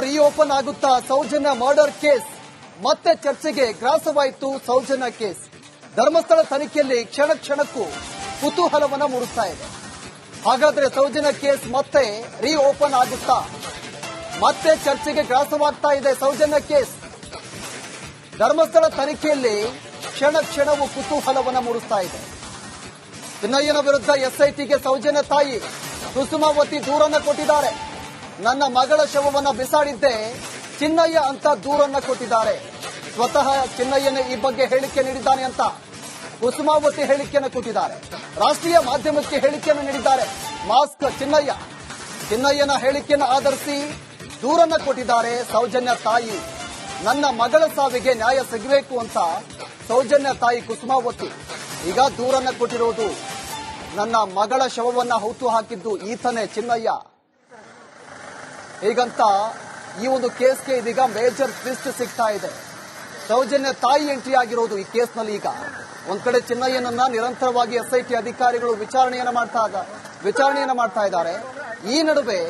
Reopen ಆಗುತ್ತಾ Soujanya murder case? ಮತ್ತೆ ಚರ್ಚೆಗೆ ಗ್ರಾಸವಾಯಿತು ಸೌಜನ್ಯ ಕೇಸ್. ಧರ್ಮಸ್ಥಳ ತನಿಖೆಯಲ್ಲಿ ಕ್ಷಣ ಕ್ಷಣಕ್ಕೂ ಕುತೂಹಲವನ್ನ ಮೂಡಿಸ್ತಾ ಇದೆ. ಹಾಗಾದ್ರೆ ಸೌಜನ್ಯ ಕೇಸ್ ಮತ್ತೆ ರಿಓಪನ್ ಆಗುತ್ತಾ? ಮತ್ತೆ ಚರ್ಚೆಗೆ ಗ್ರಾಸವಾಗ್ತಾ ಇದೆ ಸೌಜನ್ಯ ಕೇಸ್. ಧರ್ಮಸ್ಥಳ ತನಿಖೆಯಲ್ಲಿ ಕ್ಷಣ ಕ್ಷಣವು ಕುತೂಹಲವನ್ನ ಮೂಡಿಸ್ತಾ ಇದೆ. ಚಿನ್ನಯ್ಯನ ವಿರುದ್ಧ ಎಸ್ಐಟಿಗೆ ಸೌಜನ್ಯ ತಾಯಿ ಕುಸುಮಾವತಿ ದೂರನ್ನ ಕೊಟ್ಟಿದ್ದಾರೆ. ನನ್ನ ಮಗಳ ಶವವನ್ನು ಬಿಸಾಡಿದ್ದೆ ಚಿನ್ನಯ್ಯ ಅಂತ ದೂರನ್ನ ಕೊಟ್ಟಿದ್ದಾರೆ. ಸ್ವತಃ ಚಿನ್ನಯ್ಯನೇ ಈ ಬಗ್ಗೆ ಹೇಳಿಕೆ ನೀಡಿದ್ದಾನೆ ಅಂತ ಕುಸುಮಾವತಿ ಹೇಳಿಕೆಯನ್ನು ಕೊಟ್ಟಿದ್ದಾರೆ. ರಾಷ್ಟ್ರೀಯ ಮಾಧ್ಯಮಕ್ಕೆ ಹೇಳಿಕೆಯನ್ನು ನೀಡಿದ್ದಾರೆ. ಮಾಸ್ಕ್ ಚಿನ್ನಯ್ಯ. ಚಿನ್ನಯ್ಯನ ಹೇಳಿಕೆಯನ್ನು ಆಧರಿಸಿ ದೂರನ್ನ ಕೊಟ್ಟಿದ್ದಾರೆ ಸೌಜನ್ಯ ತಾಯಿ. ನನ್ನ ಮಗಳ ಸಾವಿಗೆ ನ್ಯಾಯ ಸಿಗಬೇಕು ಅಂತ ಸೌಜನ್ಯ ತಾಯಿ ಕುಸುಮಾವತಿ. ಈಗ ದೂರನ್ನ ಕೊಟ್ಟಿರೋದು ನನ್ನ ಮಗಳ ಶವವನ್ನ ಹೌತು ಹಾಕಿದ್ದು ಈತನೇ ಚಿನ್ನಯ್ಯ. ಹೀಗಂತ ಈ ಒಂದು ಕೇಸ್ಗೆ ಇದೀಗ ಮೇಜರ್ ಟ್ವಿಸ್ಟ್ ಸಿಗ್ತಾ ಇದೆ. ಸೌಜನ್ಯ ತಾಯಿ ಎಂಟ್ರಿ ಆಗಿರೋದು ಈ ಕೇಸ್ನಲ್ಲಿ ಈಗ. ಒಂದ್ ಕಡೆ ಚಿನ್ನಯ್ಯನನ್ನ ನಿರಂತರವಾಗಿ ಎಸ್ಐಟಿ ಅಧಿಕಾರಿಗಳು ವಿಚಾರಣೆಯನ್ನ ಮಾಡ್ತಾ ವಿಚಾರಣೆಯನ್ನ ಮಾಡ್ತಾ ಇದ್ದಾರೆ. ಈ ನಡುವೆ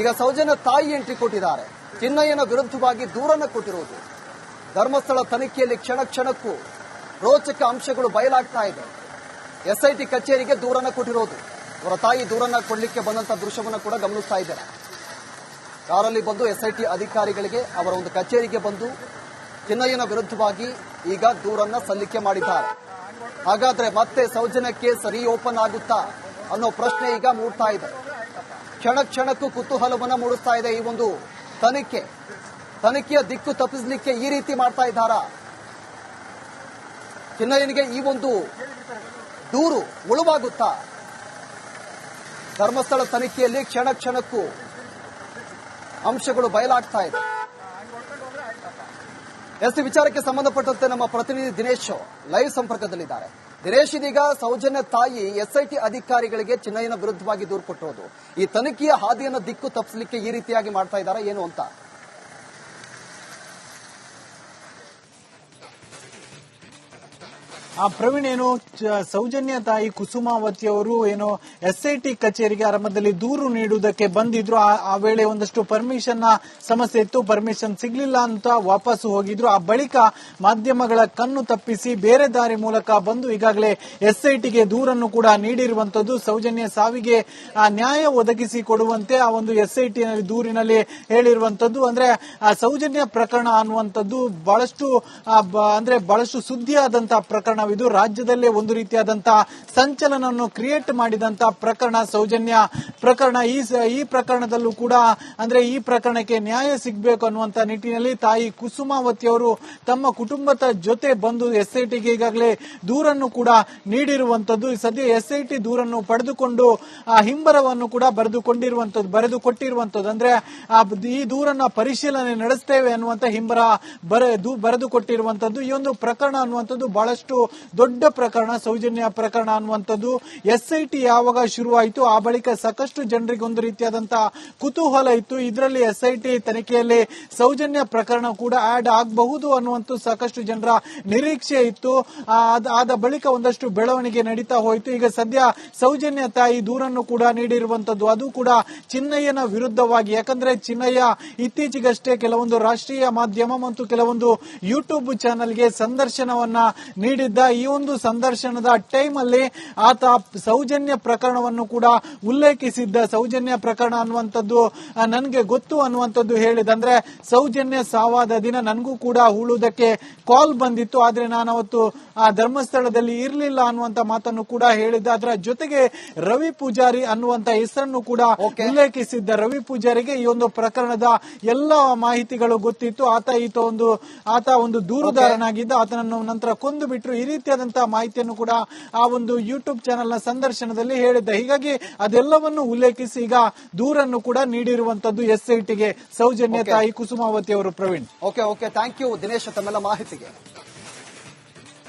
ಈಗ ಸೌಜನ್ಯ ತಾಯಿ ಎಂಟ್ರಿ ಕೊಟ್ಟಿದ್ದಾರೆ. ಚಿನ್ನಯ್ಯನ ವಿರುದ್ಧವಾಗಿ ದೂರನ್ನು ಕೊಟ್ಟಿರುವುದು ಧರ್ಮಸ್ಥಳ ತನಿಖೆಯಲ್ಲಿ ಕ್ಷಣ ಕ್ಷಣಕ್ಕೂ ರೋಚಕ ಅಂಶಗಳು ಬಯಲಾಗ್ತಾ ಇದೆ. ಎಸ್ಐಟಿ ಕಚೇರಿಗೆ ದೂರನ್ನು ಕೊಟ್ಟಿರೋದು. ಅವರ ತಾಯಿ ದೂರನ್ನ ಕೊಡಲಿಕ್ಕೆ ಬಂದಂತ ದೃಶ್ಯವನ್ನು ಕೂಡ ಗಮನಿಸ್ತಾ ಇದ್ದಾರೆ. ಕಾರಲ್ಲಿ ಬಂದು ಎಸ್ಐಟಿ ಅಧಿಕಾರಿಗಳಿಗೆ ಅವರ ಒಂದು ಕಚೇರಿಗೆ ಬಂದು ಚಿನ್ನಯ್ಯನ ವಿರುದ್ಧವಾಗಿ ಈಗ ದೂರನ್ನ ಸಲ್ಲಿಕೆ ಮಾಡಿದ್ದಾರೆ. ಹಾಗಾದ್ರೆ ಮತ್ತೆ ಸೌಜನ್ಯ ಕೇಸ್ ರೀಓಪನ್ ಆಗುತ್ತಾ ಅನ್ನೋ ಪ್ರಶ್ನೆ ಈಗ ಮೂಡ್ತಾ ಇದೆ. ಕ್ಷಣ ಕ್ಷಣಕ್ಕೂ ಕುತೂಹಲವನ್ನ ಮೂಡಿಸ್ತಾ ಇದೆ ಈ ಒಂದು ತನಿಖೆ. ತನಿಖೆಯ ದಿಕ್ಕು ತಪ್ಪಿಸಲಿಕ್ಕೆ ಈ ರೀತಿ ಮಾಡ್ತಾ ಇದ್ದಾರಾ? ಚಿನ್ನಯ್ಯನಿಗೆ ಈ ಒಂದು ದೂರು ಉಳುವಾಗುತ್ತಾ ಧರ್ಮಸ್ಥಳ ತನಿಖೆಯಲ್ಲಿ ಕ್ಷಣ ಕ್ಷಣಕ್ಕೂ ಅಂಶಗಳು ಬಯಲಾಗ್ತಾ ಇದೆ. ಎಸ್ ವಿಚಾರಕ್ಕೆ ಸಂಬಂಧಪಟ್ಟಂತೆ ನಮ್ಮ ಪ್ರತಿನಿಧಿ ದಿನೇಶ್ ಲೈವ್ ಸಂಪರ್ಕದಲ್ಲಿದ್ದಾರೆ. ದಿನೇಶ್ ಇದೀಗ ಸೌಜನ್ಯ ತಾಯಿ ಎಸ್ಐಟಿ ಅಧಿಕಾರಿಗಳಿಗೆ ಚಿನ್ನಯ್ಯನ ವಿರುದ್ಧವಾಗಿ ದೂರು ಕೊಟ್ಟಿರೋದು ಈ ತನಿಖೆಯ ಹಾದಿಯನ್ನು ದಿಕ್ಕು ತಪ್ಪಿಸಲಿಕ್ಕೆ ಈ ರೀತಿಯಾಗಿ ಮಾಡ್ತಾ ಇದ್ದಾರೆ. ಏನು ಅಂತ? ಆ ಪ್ರವೀಣ್ ಏನು ಸೌಜನ್ಯ ತಾಯಿ ಕುಸುಮಾವತಿ ಅವರು ಏನು ಎಸ್ ಐ ಟಿ ಕಚೇರಿಗೆ ಆರಂಭದಲ್ಲಿ ದೂರು ನೀಡುವುದಕ್ಕೆ ಬಂದಿದ್ರು. ಆ- ವೇಳೆ ಒಂದಷ್ಟು ಪರ್ಮಿಷನ್ ಸಮಸ್ಯೆ ಇತ್ತು. ಪರ್ಮಿಷನ್ ಸಿಗ್ಲಿಲ್ಲ ಅಂತ ವಾಪಸ್ ಹೋಗಿದ್ರು. ಆ ಬಳಿಕ ಮಾಧ್ಯಮಗಳ ಕಣ್ಣು ತಪ್ಪಿಸಿ ಬೇರೆ ದಾರಿ ಮೂಲಕ ಬಂದು ಈಗಾಗಲೇ ಎಸ್ ಐ ಟಿಗೆ ದೂರನ್ನು ಕೂಡ ನೀಡಿರುವಂತದ್ದು ಸೌಜನ್ಯ ಸಾವಿಗೆ ನ್ಯಾಯ ಒದಗಿಸಿ ಕೊಡುವಂತೆ ಆ ಒಂದು ಎಸ್ ಐ ಟಿ ದೂರಿನಲ್ಲಿ ಹೇಳಿರುವಂತದ್ದು ಅಂದ್ರೆ ಸೌಜನ್ಯ ಪ್ರಕರಣ ಅನ್ನುವಂಥದ್ದು ಬಹಳಷ್ಟು ಅಂದ್ರೆ ಬಹಳಷ್ಟು ಸುದ್ದಿಯಾದಂತಹ ಪ್ರಕರಣವಿದು ರಾಜ್ಯದಲ್ಲೇ ಒಂದು ರೀತಿಯಾದಂತಹ ಸಂಚಲನವನ್ನು ಕ್ರಿಯೇಟ್ ಮಾಡಿದಂತಹ ಪ್ರಕರಣ ಸೌಜನ್ಯ ಪ್ರಕರಣ. ಈ ಈ ಪ್ರಕರಣದಲ್ಲೂ ಕೂಡ ಅಂದ್ರೆ ಈ ಪ್ರಕರಣಕ್ಕೆ ನ್ಯಾಯ ಸಿಗಬೇಕು ಅನ್ನುವಂತ ನಿಟ್ಟಿನಲ್ಲಿ ತಾಯಿ ಕುಸುಮಾವತಿ ಅವರು ತಮ್ಮ ಕುಟುಂಬದ ಜೊತೆ ಬಂದು ಎಸ್ಐಟಿಗೆ ಈಗಾಗಲೇ ದೂರನ್ನು ಕೂಡ ನೀಡಿರುವಂತದ್ದು. ಸದ್ಯ ಎಸ್ಐಟಿ ದೂರನ್ನು ಪಡೆದುಕೊಂಡು, ಆ ಹಿಂಬರವನ್ನು ಕೂಡ ಬರೆದುಕೊಂಡಿರುವಂತದ್ದು ಬರೆದು ಕೊಟ್ಟಿರುವಂತದ್ದು ಅಂದ್ರೆ ಈ ದೂರನ್ನ ಪರಿಶೀಲನೆ ನಡೆಸ್ತೇವೆ ಅನ್ನುವಂತ ಹಿಂಬರ ಬರೆದು ಬರೆದುಕೊಟ್ಟಿರುವಂತದ್ದು. ಈ ಒಂದು ಪ್ರಕರಣ ಅನ್ನುವಂಥದ್ದು ಬಹಳಷ್ಟು ದೊಡ್ಡ ಪ್ರಕರಣ, ಸೌಜನ್ಯ ಪ್ರಕರಣ ಅನ್ನುವಂಥದ್ದು ಎಸ್ಐಟಿ ಯಾವಾಗ ಶುರುವಾಯಿತು, ಆ ಬಳಿಕ ಸಾಕಷ್ಟು ಜನರಿಗೆ ಒಂದು ರೀತಿಯಾದಂತಹ ಕುತೂಹಲ ಇತ್ತು. ಇದರಲ್ಲಿ ಎಸ್ಐಟಿ ತನಿಖೆಯಲ್ಲಿ ಸೌಜನ್ಯ ಪ್ರಕರಣ ಕೂಡ ಆಡ್ ಆಗಬಹುದು ಅನ್ನುವಂಥ ಸಾಕಷ್ಟು ಜನರ ನಿರೀಕ್ಷೆ ಇತ್ತು. ಆದ ಬಳಿಕ ಒಂದಷ್ಟು ಬೆಳವಣಿಗೆ ನಡೀತಾ ಹೋಯಿತು. ಈಗ ಸದ್ಯ ಸೌಜನ್ಯ ತಾಯಿ ದೂರನ್ನು ಕೂಡ ನೀಡಿರುವಂತದ್ದು ಅದು ಕೂಡ ಚಿನ್ನಯ್ಯನ ವಿರುದ್ಧವಾಗಿ. ಯಾಕಂದ್ರೆ ಚಿನ್ನಯ್ಯ ಇತ್ತೀಚೆಗಷ್ಟೇ ಕೆಲವೊಂದು ರಾಷ್ಟ್ರೀಯ ಮಾಧ್ಯಮ ಮತ್ತು ಕೆಲವೊಂದು ಯೂಟ್ಯೂಬ್ ಚಾನೆಲ್ಗೆ ಸಂದರ್ಶನವನ್ನ ನೀಡಿದ್ದ ಈ ಒಂದು ಸಂದರ್ಶನದ ಟೈಮ್ ಅಲ್ಲಿ ಆತ ಸೌಜನ್ಯ ಪ್ರಕರಣವನ್ನು ಕೂಡ ಉಲ್ಲೇಖಿಸಿದ್ದ. ಸೌಜನ್ಯ ಪ್ರಕರಣ ಅನ್ನುವಂಥದ್ದು ನನಗೆ ಗೊತ್ತು ಅನ್ನುವಂಥದ್ದು ಹೇಳಿದಂದ್ರೆ ಸೌಜನ್ಯ ಸಾವಾದ ದಿನ ನನಗೂ ಕೂಡ ಉಳುವುದಕ್ಕೆ ಕಾಲ್ ಬಂದಿತ್ತು. ಆದ್ರೆ ನಾನು ಅವತ್ತು ಆ ಧರ್ಮಸ್ಥಳದಲ್ಲಿ ಇರಲಿಲ್ಲ ಅನ್ನುವಂತ ಮಾತನ್ನು ಕೂಡ ಹೇಳಿದ್ದ. ಅದರ ಜೊತೆಗೆ ರವಿ ಪೂಜಾರಿ ಅನ್ನುವಂತ ಹೆಸರನ್ನು ಕೂಡ. ಉಲ್ಲೇಖಿಸಿದ್ದ. ರವಿ ಪೂಜಾರಿಗೆ ಈ ಒಂದು ಪ್ರಕರಣದ ಎಲ್ಲ ಮಾಹಿತಿಗಳು ಗೊತ್ತಿತ್ತು. ಆತ ಈತ ಒಂದು ಆತ ಒಂದು ದೂರುದಾರನಾಗಿದ್ದ. ಆತನನ್ನು ನಂತರ ಕೊಂದು ಬಿಟ್ಟರು ಈ ರೀತಿಯಾದಂತಹ ಮಾಹಿತಿಯನ್ನು ಕೂಡ ಆ ಒಂದು ಯೂಟ್ಯೂಬ್ ಚಾನೆಲ್ನ ಸಂದರ್ಶನದಲ್ಲಿ ಹೇಳಿದ್ದ. ಹೀಗಾಗಿ ಅದೆಲ್ಲವನ್ನು ಉಲ್ಲೇಖಿಸಿ ಈಗ ದೂರನ್ನು ಕೂಡ ನೀಡಿರುವಂತದ್ದು ಎಸ್ ಟಿಗೆ ಸೌಜನ್ಯ. ತಾಯಿ ಕುಸುಮಾವತಿ ಅವರು Praveen. Okay okay thank you Dinesh ತಮ್ಮೆಲ್ಲ ಮಾಹಿತಿಗೆ.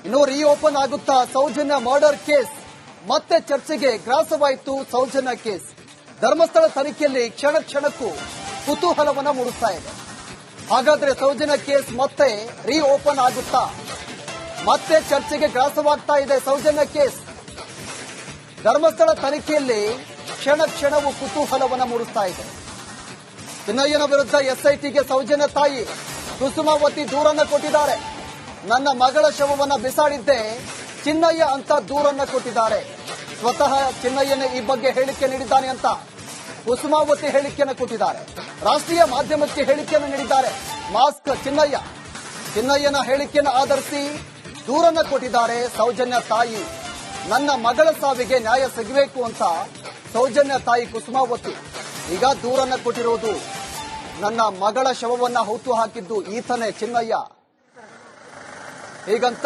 ಇನ್ನು ರೀಓಪನ್ ಆಗುತ್ತಾ ಸೌಜನ್ಯ ಮರ್ಡರ್ ಕೇಸ್ ಮತ್ತೆ ಚರ್ಚೆಗೆ ಗ್ರಾಸವಾಯಿತು ಸೌಜನ್ಯ ಕೇಸ್ ಧರ್ಮಸ್ಥಳ ತನಿಖೆಯಲ್ಲಿ ಕ್ಷಣ ಕ್ಷಣಕ್ಕೂ ಕುತೂಹಲವನ್ನ ಮೂಡಿಸ್ತಾ ಇದೆ. ಹಾಗಾದ್ರೆ ಸೌಜನ್ಯ ಕೇಸ್ ಮತ್ತೆ ರೀಓಪನ್ ಆಗುತ್ತಾ? ಮತ್ತೆ ಚರ್ಚೆಗೆ ಗ್ರಾಸವಾಗ್ತಾ ಇದೆ ಸೌಜನ್ಯ ಕೇಸ್. ಧರ್ಮಸ್ಥಳ ತನಿಖೆಯಲ್ಲಿ ಕ್ಷಣ ಕ್ಷಣವು ಕುತೂಹಲವನ್ನು ಮೂಡಿಸ್ತಾ ಇದೆ. ಚಿನ್ನಯ್ಯನ ವಿರುದ್ಧ ಎಸ್ಐಟಿಗೆ ಸೌಜನ್ಯ ತಾಯಿ ಕುಸುಮಾವತಿ ದೂರನ್ನ ಕೊಟ್ಟಿದ್ದಾರೆ. ನನ್ನ ಮಗಳ ಶವವನ್ನು ಬಿಸಾಡಿದ್ದೆ ಚಿನ್ನಯ್ಯ ಅಂತ ದೂರನ್ನ ಕೊಟ್ಟಿದ್ದಾರೆ. ಸ್ವತಃ ಚಿನ್ನಯ್ಯನೇ ಈ ಬಗ್ಗೆ ಹೇಳಿಕೆ ನೀಡಿದ್ದಾನೆ ಅಂತ ಕುಸುಮಾವತಿ ಹೇಳಿಕೆಯನ್ನು ಕೊಟ್ಟಿದ್ದಾರೆ. ರಾಷ್ಟ್ರೀಯ ಮಾಧ್ಯಮಕ್ಕೆ ಹೇಳಿಕೆಯನ್ನು ನೀಡಿದ್ದಾರೆ. ಮಾಸ್ಕ್ ಚಿನ್ನಯ್ಯ. ಚಿನ್ನಯ್ಯನ ಹೇಳಿಕೆಯನ್ನು ಆಧರಿಸಿ ದೂರನ್ನ ಕೊಟ್ಟಿದ್ದಾರೆ ಸೌಜನ್ಯ ತಾಯಿ. ನನ್ನ ಮಗಳ ಸಾವಿಗೆ ನ್ಯಾಯ ಸಿಗಬೇಕು ಅಂತ ಸೌಜನ್ಯ ತಾಯಿ ಕುಸುಮಾವತಿ ಈಗ ದೂರನ್ನ ಕೊಟ್ಟಿರೋದು. ನನ್ನ ಮಗಳ ಶವವನ್ನ ಹೌತು ಹಾಕಿದ್ದು ಈತನೇ ಚಿನ್ನಯ್ಯ. ಹೀಗಂತ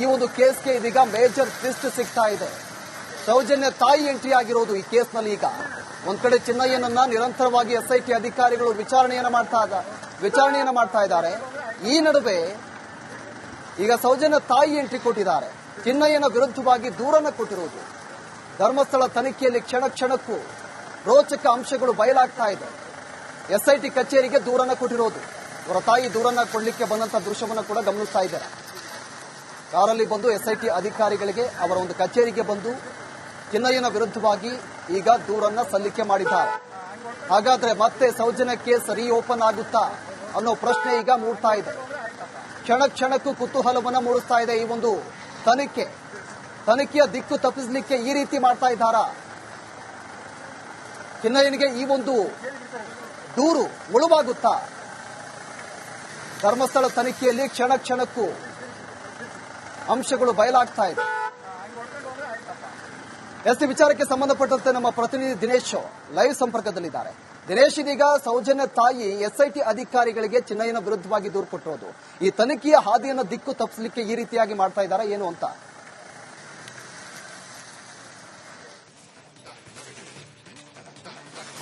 ಈ ಒಂದು ಕೇಸ್ಗೆ ಇದೀಗ ಮೇಜರ್ ಟ್ವಿಸ್ಟ್ ಸಿಗ್ತಾ ಇದೆ. ಸೌಜನ್ಯ ತಾಯಿ ಎಂಟ್ರಿ ಆಗಿರೋದು ಈ ಕೇಸ್ನಲ್ಲಿ ಈಗ. ಒಂದ್ ಕಡೆ ಚಿನ್ನಯ್ಯನನ್ನ ನಿರಂತರವಾಗಿ ಎಸ್ಐಟಿ ಅಧಿಕಾರಿಗಳು ವಿಚಾರಣೆಯನ್ನ ಮಾಡ್ತಾ ವಿಚಾರಣೆಯನ್ನ ಮಾಡ್ತಾ ಇದ್ದಾರೆ. ಈ ನಡುವೆ ಈಗ ಸೌಜನ್ಯ ತಾಯಿ ಎಂಟ್ರಿ ಕೊಟ್ಟಿದ್ದಾರೆ. ಚಿನ್ನಯ್ಯನ ವಿರುದ್ಧವಾಗಿ ದೂರನ್ನು ಕೊಟ್ಟಿರುವುದು. ಧರ್ಮಸ್ಥಳ ತನಿಖೆಯಲ್ಲಿ ಕ್ಷಣ ಕ್ಷಣಕ್ಕೂ ರೋಚಕ ಅಂಶಗಳು ಬಯಲಾಗ್ತಾ ಇದೆ. ಎಸ್ಐಟಿ ಕಚೇರಿಗೆ ದೂರನ್ನ ಕೊಟ್ಟಿರೋದು ಅವರ ತಾಯಿ ದೂರನ್ನ ಕೊಡಲಿಕ್ಕೆ ಬಂದಂತಹ ದೃಶ್ಯವನ್ನು ಕೂಡ ಗಮನಿಸ್ತಾ ಇದ್ದಾರೆ. ಕಾರಲ್ಲಿ ಬಂದು ಎಸ್ಐಟಿ ಅಧಿಕಾರಿಗಳಿಗೆ ಅವರ ಒಂದು ಕಚೇರಿಗೆ ಬಂದು ಚಿನ್ನಯ್ಯನ ವಿರುದ್ಧವಾಗಿ ಈಗ ದೂರನ್ನ ಸಲ್ಲಿಕೆ ಮಾಡಿದ್ದಾರೆ. ಹಾಗಾದ್ರೆ ಮತ್ತೆ ಸೌಜನ್ಯ ಕೇಸ್ ಓಪನ್ ಆಗುತ್ತಾ ಅನ್ನೋ ಪ್ರಶ್ನೆ ಈಗ ಮೂಡ್ತಾ ಇದೆ. ಕ್ಷಣ ಕ್ಷಣಕ್ಕೂ ಕುತೂಹಲವನ್ನ ಮೂಡಿಸ್ತಾ ಇದೆ ಈ ಒಂದು ತನಿಖೆ. ತನಿಖೆಯ ದಿಕ್ಕು ತಪ್ಪಿಸಲಿಕ್ಕೆ ಈ ರೀತಿ ಮಾಡ್ತಾ ಇದ್ದಾರಾ? ಕಿನ್ನಯ್ಯನಿಗೆ ಈ ಒಂದು ದೂರು ಉಳುವಾಗುತ್ತಾ ಧರ್ಮಸ್ಥಳ ತನಿಖೆಯಲ್ಲಿ ಕ್ಷಣ ಕ್ಷಣಕ್ಕೂ ಅಂಶಗಳು ಬಯಲಾಗ್ತಾ ಇದೆ. ಎಸ್ ವಿಚಾರಕ್ಕೆ ಸಂಬಂಧಪಟ್ಟಂತೆ ನಮ್ಮ ಪ್ರತಿನಿಧಿ ದಿನೇಶ್ ಲೈವ್ ಸಂಪರ್ಕದಲ್ಲಿದ್ದಾರೆ. ದಿನೇಶ್ ಇದೀಗ ಸೌಜನ್ಯ ತಾಯಿ ಎಸ್ಐಟಿ ಅಧಿಕಾರಿಗಳಿಗೆ ಚಿನ್ನಯ್ಯನ ವಿರುದ್ಧವಾಗಿ ದೂರು ಕೊಟ್ಟಿರೋದು. ಈ ತನಿಖೆಯ ಹಾದಿಯನ್ನು ದಿಕ್ಕು ತಪ್ಪಿಸಲಿಕ್ಕೆ ಈ ರೀತಿಯಾಗಿ ಮಾಡ್ತಾ ಇದ್ದಾರೆ, ಏನು ಅಂತ?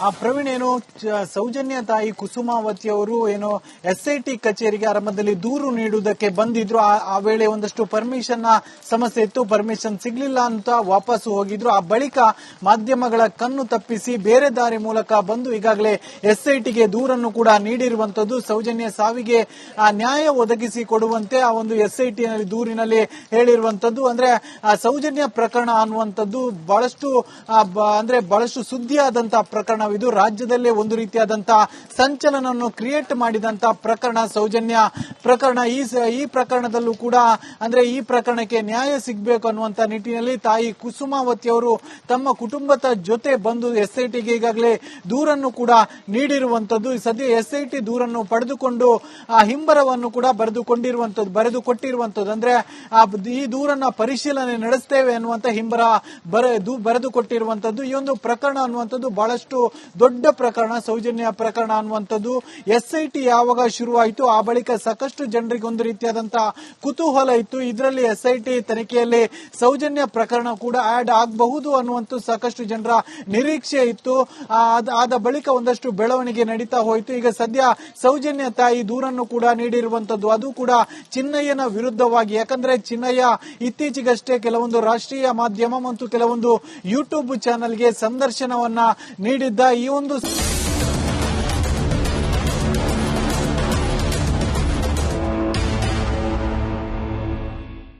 ಆ ಪ್ರವೀಣ್ ಏನು ಸೌಜನ್ಯ ತಾಯಿ ಕುಸುಮಾವತಿ ಅವರು ಏನು ಎಸ್ ಐ ಟಿ ಕಚೇರಿಗೆ ಆರಂಭದಲ್ಲಿ ದೂರು ನೀಡುವುದಕ್ಕೆ ಬಂದಿದ್ರು. ಆ- ವೇಳೆ ಒಂದಷ್ಟು ಪರ್ಮಿಷನ್ ಸಮಸ್ಯೆ ಇತ್ತು. ಪರ್ಮಿಷನ್ ಸಿಗ್ಲಿಲ್ಲ ಅಂತ ವಾಪಸ್ಸು ಹೋಗಿದ್ರು. ಆ ಬಳಿಕ ಮಾಧ್ಯಮಗಳ ಕಣ್ಣು ತಪ್ಪಿಸಿ ಬೇರೆ ದಾರಿ ಮೂಲಕ ಬಂದು ಈಗಾಗಲೇ ಎಸ್ ಐ ಟಿಗೆ ದೂರನ್ನು ಕೂಡ ನೀಡಿರುವಂತದ್ದು ಸೌಜನ್ಯ ಸಾವಿಗೆ, ಆ, ನ್ಯಾಯ ಒದಗಿಸಿ ಕೊಡುವಂತೆ ಆ ಒಂದು ಎಸ್ ಐ ಟಿ ದೂರಿನಲ್ಲಿ ಹೇಳಿರುವಂತದ್ದು ಅಂದ್ರೆ, ಆ, ಸೌಜನ್ಯ ಪ್ರಕರಣ ಅನ್ನುವಂಥದ್ದು ಬಹಳಷ್ಟು ಅಂದ್ರೆ ಬಹಳಷ್ಟು ಸುದ್ದಿಯಾದಂತಹ ಪ್ರಕರಣವಿದು ರಾಜ್ಯದಲ್ಲೇ ಒಂದು ರೀತಿಯಾದಂತಹ ಸಂಚಲನವನ್ನು ಕ್ರಿಯೇಟ್ ಮಾಡಿದಂತಹ ಪ್ರಕರಣ ಸೌಜನ್ಯ ಪ್ರಕರಣ. ಈ ಈ ಪ್ರಕರಣದಲ್ಲೂ ಕೂಡ ಅಂದ್ರೆ ಈ ಪ್ರಕರಣಕ್ಕೆ ನ್ಯಾಯ ಸಿಗಬೇಕು ಅನ್ನುವಂತ ನಿಟ್ಟಿನಲ್ಲಿ ತಾಯಿ ಕುಸುಮಾವತಿ ಅವರು ತಮ್ಮ ಕುಟುಂಬದ ಜೊತೆ ಬಂದು ಎಸ್ಐಟಿಗೆ ಈಗಾಗಲೇ ದೂರನ್ನು ಕೂಡ ನೀಡಿರುವಂತದ್ದು. ಸದ್ಯ ಎಸ್ಐಟಿ ದೂರನ್ನು ಪಡೆದುಕೊಂಡು, ಆ ಹಿಂಬರವನ್ನು ಕೂಡ ಬರೆದುಕೊಂಡಿರುವಂತದ್ದು ಬರೆದು ಕೊಟ್ಟಿರುವಂತದ್ದು ಅಂದ್ರೆ ಈ ದೂರನ್ನ ಪರಿಶೀಲನೆ ನಡೆಸ್ತೇವೆ ಅನ್ನುವಂತ ಹಿಂಬರ ಬರೆದು ಬರೆದು ಕೊಟ್ಟಿರುವಂತದ್ದು ಈ ಒಂದು ಪ್ರಕರಣ ಅನ್ನುವಂಥದ್ದು ಬಹಳಷ್ಟು ದೊಡ್ಡ ಪ್ರಕರಣ, ಸೌಜನ್ಯ ಪ್ರಕರಣ ಅನ್ನುವಂಥದ್ದು ಎಸ್ಐಟಿ ಯಾವಾಗ ಶುರುವಾಯಿತು ಆ ಬಳಿಕ ಸಾಕಷ್ಟು ಜನರಿಗೆ ಒಂದು ರೀತಿಯಾದಂತಹ ಕುತೂಹಲ ಇತ್ತು. ಇದರಲ್ಲಿ ಎಸ್ಐಟಿ ತನಿಖೆಯಲ್ಲಿ ಸೌಜನ್ಯ ಪ್ರಕರಣ ಕೂಡ ಆಡ್ ಆಗಬಹುದು ಅನ್ನುವಂಥ ಸಾಕಷ್ಟು ಜನರ ನಿರೀಕ್ಷೆ ಇತ್ತು. ಆದ ಬಳಿಕ ಒಂದಷ್ಟು ಬೆಳವಣಿಗೆ ನಡೀತಾ ಹೋಯಿತು. ಈಗ ಸದ್ಯ ಸೌಜನ್ಯ ತಾಯಿ ದೂರನ್ನು ಕೂಡ ನೀಡಿರುವಂತದ್ದು ಅದು ಕೂಡ ಚಿನ್ನಯ್ಯನ ವಿರುದ್ಧವಾಗಿ. ಯಾಕಂದ್ರೆ ಚಿನ್ನಯ್ಯ ಇತ್ತೀಚೆಗಷ್ಟೇ ಕೆಲವೊಂದು ರಾಷ್ಟ್ರೀಯ ಮಾಧ್ಯಮ ಮತ್ತು ಕೆಲವೊಂದು ಯೂಟ್ಯೂಬ್ ಚಾನೆಲ್ಗೆ ಸಂದರ್ಶನವನ್ನ ನೀಡಿದ್ದ ಈ ಒಂದು